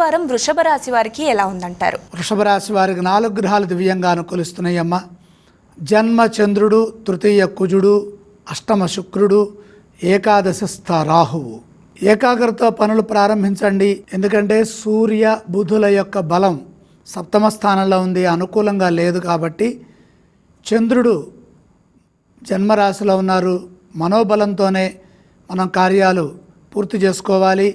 వారం వృషభ రాశి వారికి ఎలా ఉందంటారు? వృషభ రాశి వారికి నాలుగు గ్రహాలు దివ్యంగా అనుకూలిస్తున్నాయమ్మ జన్మ చంద్రుడు తృతీయ కుజుడు అష్టమ శుక్రుడు ఏకాదశ స్థ రాహువు. ఏకాగ్రత పనులు ప్రారంభించండి. ఎందుకంటే సూర్య బుధుల యొక్క బలం సప్తమ స్థానంలో ఉంది అనుకూలంగా లేదు కాబట్టి చంద్రుడు జన్మరాశిలో ఉన్నారు. మనోబలంతోనే మనం కార్యాలు పూర్తి చేసుకోవాలి.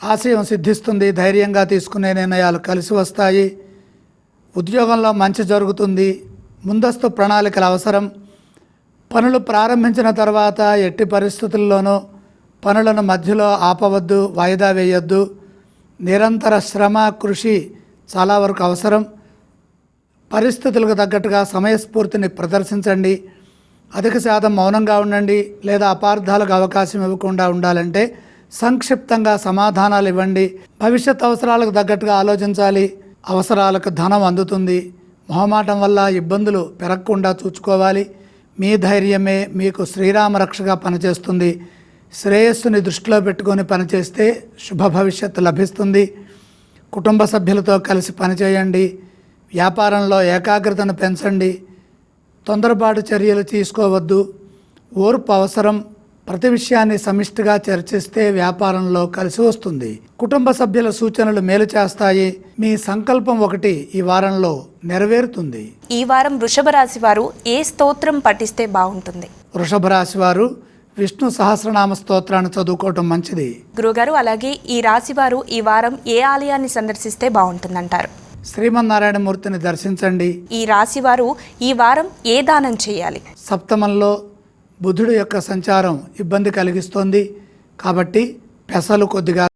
ఆశయం సిద్ధిస్తుంది ధైర్యంగా తీసుకునే నిర్ణయాలు కలిసి వస్తాయి. ఉద్యోగంలో మంచి జరుగుతుంది ముందస్తు ప్రణాళికల అవసరం. పనులు ప్రారంభించిన తర్వాత ఎట్టి పరిస్థితుల్లోనూ పనులను మధ్యలో ఆపవద్దు వాయిదా వేయొద్దు. నిరంతర శ్రమ కృషి చాలా వరకు అవసరం. పరిస్థితులకు తగ్గట్టుగా సమయస్ఫూర్తిని ప్రదర్శించండి. అధిక శాతం మౌనంగా ఉండండి లేదా అపార్థాలకు అవకాశం ఇవ్వకుండా ఉండాలంటే సంక్షిప్తంగా సమాధానాలు ఇవ్వండి. భవిష్యత్ అవసరాలకు తగ్గట్టుగా ఆలోచించాలి. అవసరాలకు ధనం అందుతుంది. మొహమాటం వల్ల ఇబ్బందులు పెరగకుండా చూసుకోవాలి మీ ధైర్యమే మీకు శ్రీరామ రక్షగా పనిచేస్తుంది. శ్రేయస్సుని దృష్టిలో పెట్టుకొని పనిచేస్తే శుభ భవిష్యత్తు లభిస్తుంది. కుటుంబ సభ్యులతో కలిసి పనిచేయండి. వ్యాపారంలో ఏకాగ్రతను పెంచండి. తొందరపాటు చర్యలు తీసుకోవద్దు. ఓర్పు అవసరం. ప్రతి విషయాన్ని సమిష్టిగా చర్చిస్తే వ్యాపారంలో కలిసి వస్తుంది. కుటుంబ సభ్యుల సూచనలు మేలు చేస్తాయి. మీ సంకల్పం ఒకటి ఈ వారంలో నెరవేరుతుంది. ఈ వారం వృషభ రాశి వారు ఏ స్తోత్రం పఠిస్తే బాగుంటుంది? వృషభ రాశి వారు విష్ణు సహస్రనామ స్తోత్రాన్ని చదువుకోవటం మంచిది. గురుగారు అలాగే ఈ రాశి వారు ఈ వారం ఏ ఆలయాన్ని సందర్శిస్తే బాగుంటుందంటారు? శ్రీమన్నారాయణమూర్తిని దర్శించండి. ఈ రాశి వారు ఈ వారం ఏ దానం చేయాలి? సప్తమంలో బుధుడు యొక్క సంచారం ఇబ్బంది కలిగిస్తోంది కాబట్టి పెసలు కొద్దిగా